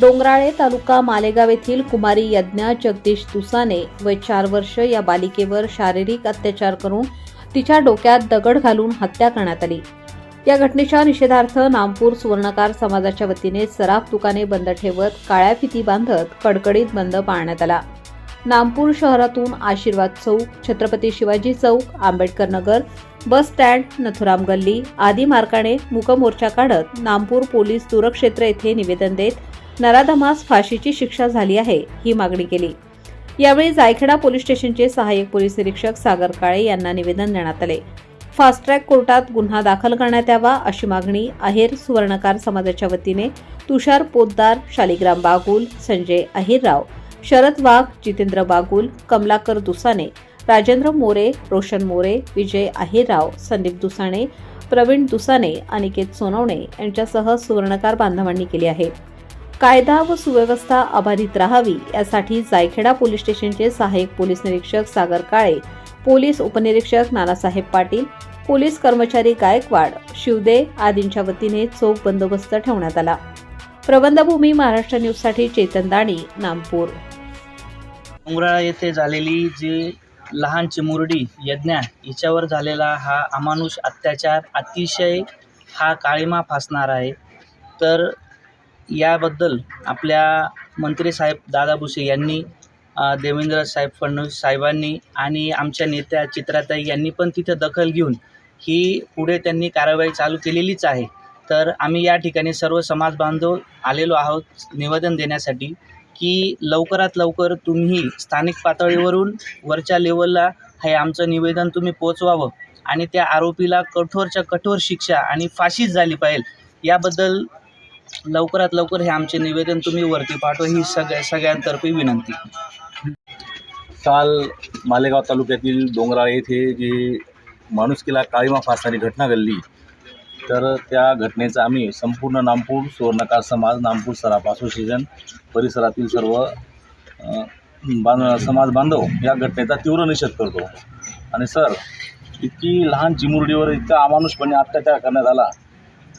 डोंगराळे तालुका मालेगाव येथील कुमारी यज्ञा जगदीश तुसाने वय चार वर्ष या बालिकेवर शारीरिक अत्याचार करून तिच्या डोक्यात दगड घालून हत्या करण्यात आली. या घटनेच्या निषेधार्थ नामपूर सुवर्णकार समाजाच्या वतीने सराफ दुकाने बंद ठेवत काळ्या फिती बांधत कडकडीत बंद पाळण्यात आला. नामपूर शहरातून आशीर्वाद चौक छत्रपती शिवाजी चौक आंबेडकर नगर बस स्टँड नथुराम गल्ली आदी मार्गाने मूकमोर्चा काढत नामपूर पोलीस दूरक्षेत्र येथे निवेदन देत नराधमास फाशीची शिक्षा झाली आहे ही मागणी केली. यावेळी जायखेडा पोलीस स्टेशनचे सहाय्यक पोलीस निरीक्षक सागर काळे यांना निवेदन देण्यात आले. फास्ट ट्रॅक कोर्टात गुन्हा दाखल करण्यात यावा अशी मागणी अहेर सुवर्णकार समाजाच्या वतीने तुषार पोद्दार शालिग्राम बागुल संजय अहिरराव शरद वाघ जितेंद्र बागुल कमलाकर दुसाने राजेंद्र मोरे रोशन मोरे विजय अहिरराव संदीप दुसाणे प्रवीण दुसाने अनिकेत सोनवणे यांच्यासह सुवर्णकार बांधवांनी केली आहे. कायदा व सुव्यवस्था अबाधित राहावी यासाठी जायखेडा पोलीस स्टेशनचे सहाय्यक पोलीस निरीक्षक सागर काळे पोलीस उपनिरीक्षक नानासाहेब पाटील पोलीस कर्मचारी गायकवाड शिवदे आदींच्या वतीने चोख बंदोबस्त ठेवण्यात आला. प्रबंधभूमी महाराष्ट्र न्यूजसाठी चेतन दाणी नामपूर उमराळा येथे झालेली जी लहान चिमुरडी यज्ञा हिच्यावर झालेला हा अमानुष अत्याचार अतिशय हा काळीमा फासणार आहे. तर याबद्दल आपल्या मंत्री साहेब दादा भुसे यांनी देवेंद्र साहेब फडणवीस साहेबांनी आणि आमच्या नेत्या चित्राताई यांनी पण तिथं दखल घेऊन ही पुढे त्यांनी कारवाई चालू केलेलीच आहे. तर आम्ही या ठिकाणी सर्व समाज बांधव आलेलो आहोत निवेदन देण्यासाठी की लवकरात लवकर तुम्ही स्थानिक पातळीवरून वरच्या लेवलला हे आमचं निवेदन तुम्ही पोचवावं आणि त्या आरोपीला कठोरच्या कठोर शिक्षा आणि फाशीच झाली पाहिजे. याबद्दल लवकरात लवकर हे आमचे निवेदन तुम्ही वरती पाठवा ही सगळ्या सगळ्यांतर्फे विनंती. काल मालेगाव तालुक्यातील डोंगराळ येथे जी माणुसकीला काळीमा फासणारी घटना घडली तर त्या घटनेचा आम्ही संपूर्ण नामपूर सुवर्णकार समाज नामपूर सराफ असोसिएशन परिसरातील सर्व बांध समाज बांधव या घटनेचा तीव्र निषेध करतो. आणि सर इतकी लहान चिमुरडीवर इतका अमानुषपणे अत्याचार करण्यात आला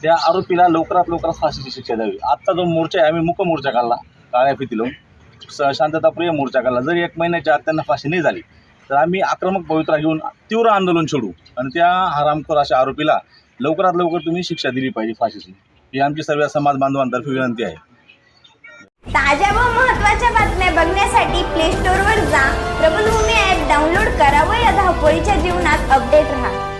त्या आरोपीला लवकरात लवकर फाशीची शिक्षा द्यावी. आत्ता जो मोर्चा आहे आम्ही मुख मोर्चा काढला काळ्या फिती लावून. स शांतताप्रिय मोर्चा काढला. जर एक महिन्याच्या आत त्यांना फाशी नाही झाली तर आम्ही आक्रमक पवित्रा घेऊन तीव्र आंदोलन छेडू आणि त्या हरामखोर अशा आरोपीला लवकरात लवकर तुम्ही शिक्षा दिली पाहिजे फाशीची. ही आमची सर्व समाज बांधवांतर्फे विनंती आहे. ताज्या व महत्त्वाच्या बातम्या बघण्यासाठी प्ले स्टोअरवर जा. प्रबलभूमी ॲप डाउनलोड करा व या धावपळीच्या जीवनात अपडेट राहा.